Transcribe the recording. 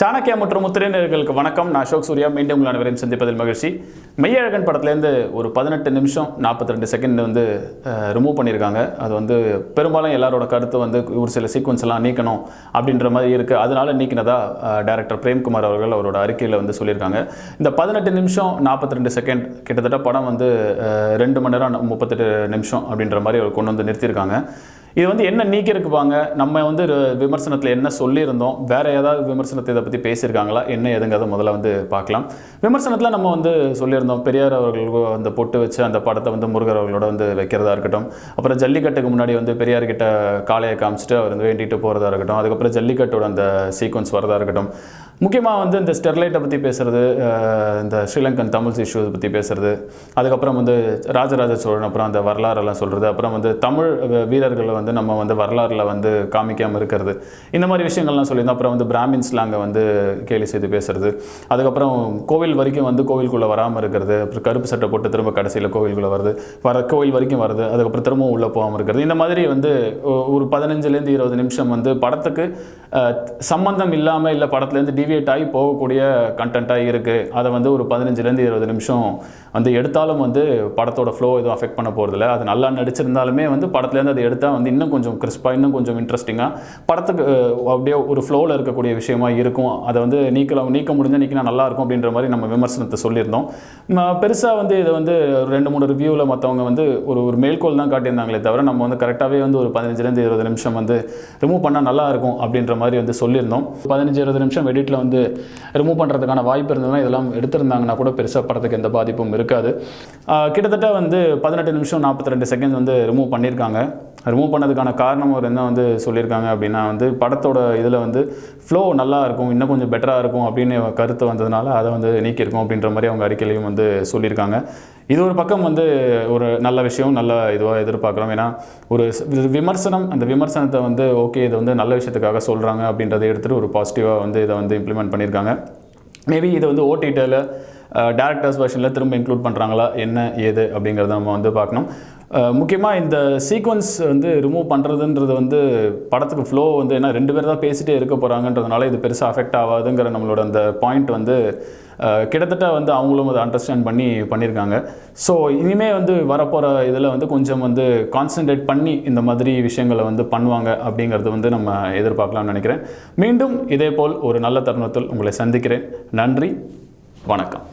சாணக்கியா மற்றும் முத்திரையினர்களுக்கு வணக்கம். நான் அசோக் சூர்யா. மீண்டும் உங்கள் அனைவரையும் சந்திப்பதில் மகிழ்ச்சி. மெய்யழகன் படத்துலேருந்து ஒரு பதினெட்டு நிமிஷம் நாற்பத்தி ரெண்டு செகண்ட் வந்து ரிமூவ் பண்ணியிருக்காங்க. அது வந்து பெரும்பாலும் எல்லாரோட கருத்து வந்து ஒரு சில சீக்வன்ஸ் எல்லாம் நீக்கணும் அப்படின்ற மாதிரி இருக்குது அதனால நீக்கினதா டேரக்டர் பிரேம்குமார் அவர்கள் அவரோட அறிக்கையில் வந்து சொல்லியிருக்காங்க. இந்த பதினெட்டு நிமிஷம் நாற்பத்தி ரெண்டு செகண்ட் கிட்டத்தட்ட படம் வந்து ரெண்டு மணி நேரம் முப்பத்தெட்டு நிமிஷம் அப்படின்ற மாதிரி அவர் கொண்டு வந்து நிறுத்தியிருக்காங்க. இது வந்து என்ன நீக்கியிருக்குப்பாங்க நம்ம வந்து விமர்சனத்தில் என்ன சொல்லியிருந்தோம்? வேற ஏதாவது விமர்சனத்தை இதை பற்றி பேசியிருக்காங்களா? என்ன ஏதுங்கிறத முதல்ல வந்து பார்க்கலாம். விமர்சனத்தில் நம்ம வந்து சொல்லியிருந்தோம் பெரியார் அவர்களுக்கு அந்த பொட்டு வச்சு அந்த படத்தை வந்து முருகர் அவர்களோட வந்து வைக்கிறதா இருக்கட்டும். அப்புறம் ஜல்லிக்கட்டுக்கு முன்னாடி வந்து பெரியார் கிட்ட காளையை காமிச்சிட்டு அவர் வந்து வேண்டிட்டு போகிறதா இருக்கட்டும். அதுக்கப்புறம் ஜல்லிக்கட்டோட அந்த சீக்வன்ஸ் வரதா இருக்கட்டும். முக்கியமாக வந்து இந்த ஸ்டெர்லைட்டை பற்றி பேசுறது இந்த ஸ்ரீலங்கன் தமிழ்ஸ் இஷ்யூஸ் பற்றி பேசுறது அதுக்கப்புறம் வந்து ராஜராஜ சோழன் அப்புறம் அந்த வரலாறெல்லாம் சொல்கிறது அப்புறம் வந்து தமிழ் வீரர்களை வந்து நம்ம வந்து வரலாறில் வந்து காமிக்காமல் இருக்கிறது. இந்த மாதிரி விஷயங்கள்லாம் சொல்லியிருந்தோம். அப்புறம் வந்து பிராமின்ஸ்லாம் அங்கே வந்து கேலி செய்து பேசுறது. அதுக்கப்புறம் கோவில் வரைக்கும் வந்து கோவிலுக்குள்ளே வராமல் இருக்கிறது. அப்புறம் கருப்பு சட்டை போட்டு திரும்ப கடைசியில் கோவிலுக்குள்ளே வருது வர கோவில் வரைக்கும் வருது அதுக்கப்புறம் திரும்பவும் உள்ளே போகாமல் இருக்கிறது. இந்த மாதிரி வந்து ஒரு பதினஞ்சுலேருந்து இருபது நிமிஷம் வந்து படத்துக்கு சம்மந்தம் இல்லாமல் இல்லை படத்துலேருந்து டிவியேட் ஆகி போகக்கூடிய கண்டென்ட்டாக இருக்குது அதை வந்து ஒரு பதினஞ்சுலேருந்து இருபது நிமிஷம் வந்து எடுத்தாலும் வந்து படத்தோட ஃப்ளோ எதுவும் அஃபெக்ட் பண்ண போகிறதில்ல அது நல்லா நடிச்சிருந்தாலுமே வந்து படத்துலேருந்து அதை எடுத்தால் வந்து இன்னும் கொஞ்சம் கிறிஸ்பாக இன்னும் கொஞ்சம் இன்ட்ரெஸ்டிங்காக படத்துக்கு அப்படியே ஒரு ஃப்ளோவில் இருக்கக்கூடிய விஷயமா இருக்கும். அதை வந்து நீக்கலாம் நீக்க முடிஞ்சால் நீக்கினா நல்லாயிருக்கும் அப்படின்ற மாதிரி நம்ம விமர்சனத்தை சொல்லியிருந்தோம். பெருசாக வந்து இதை வந்து ஒரு ரெண்டு மூணு ரிவ்யூவில் மற்றவங்க வந்து ஒரு ஒரு மேல்கோள் தான் காட்டியிருந்தாங்களே தவிர நம்ம வந்து கரெக்டாகவே வந்து ஒரு பதினஞ்சுலேருந்து இருபது நிமிஷம் வந்து ரிமூவ் பண்ணால் நல்லாயிருக்கும் அப்படின்ற மாதிரி வந்து சொல்லியிருந்தோம். பதினஞ்சு இருபது நிமிஷம் எடிட்டில் வந்து ரிமூவ் பண்ணுறதுக்கான வாய்ப்பு இருந்ததுன்னா இதெல்லாம் எடுத்திருந்தாங்கன்னா கூட பெருசாக படத்துக்கு எந்த பாதிப்பும் இருக்காது. கிட்டத்தட்ட வந்து பதினெட்டு நிமிஷம் நாற்பத்தி ரெண்டு செகண்ட் வந்து ரிமூவ் பண்ணியிருக்காங்க. ரிமூவ் பண்ணதுக்கான காரணம் ஒரு என்ன வந்து சொல்லியிருக்காங்க அப்படின்னா வந்து படத்தோட இதில் வந்து ஃப்ளோ நல்லா இருக்கும் இன்னும் கொஞ்சம் பெட்டராக இருக்கும் அப்படின்னு கருத்து வந்ததுனால அதை வந்து நீக்கியிருக்கோம் அப்படின்ற மாதிரி அவங்க அறிக்கையிலையும் வந்து சொல்லியிருக்காங்க. இது ஒரு பக்கம் வந்து ஒரு நல்ல விஷயம் நல்ல இதுவாக எதிர்பார்க்குறோம். ஏன்னா ஒரு விமர்சனம் அந்த விமர்சனத்தை வந்து ஓகே இது வந்து நல்ல விஷயத்துக்காக சொல்கிறாங்க அப்படின்றத எடுத்துகிட்டு ஒரு பாசிட்டிவாக வந்து இதை வந்து இம்ப்ளிமெண்ட் பண்ணியிருக்காங்க. மேபி இதை வந்து ஓடிடியில் டேரக்டர்ஸ் வெர்ஷனில் திரும்ப இன்க்ளூட் பண்ணுறாங்களா என்ன ஏது அப்படிங்கிறத நம்ம வந்து பார்க்கணும். முக்கியமாக இந்த சீக்வன்ஸ் வந்து ரிமூவ் பண்ணுறதுன்றது வந்து படத்துக்கு ஃப்ளோ வந்து ஏன்னா ரெண்டு பேர் தான் பேசிகிட்டே இருக்க போகிறாங்கன்றதுனால இது பெருசாக அஃபெக்ட் ஆகாதுங்கிற நம்மளோட அந்த பாயிண்ட் வந்து கிட்டத்தட்ட வந்து அவங்களும் அதை அண்டர்ஸ்டாண்ட் பண்ணி பண்ணியிருக்காங்க. ஸோ இனிமேல் வந்து வரப்போகிற இதில் வந்து கொஞ்சம் வந்து கான்சென்ட்ரேட் பண்ணி இந்த மாதிரி விஷயங்களை வந்து பண்ணுவாங்க அப்படிங்கிறது வந்து நம்ம எதிர்பார்க்கலாம்னு நினைக்கிறேன். மீண்டும் இதேபோல் ஒரு நல்ல தருணத்தில் உங்களை சந்திக்கிறேன். நன்றி. வணக்கம்.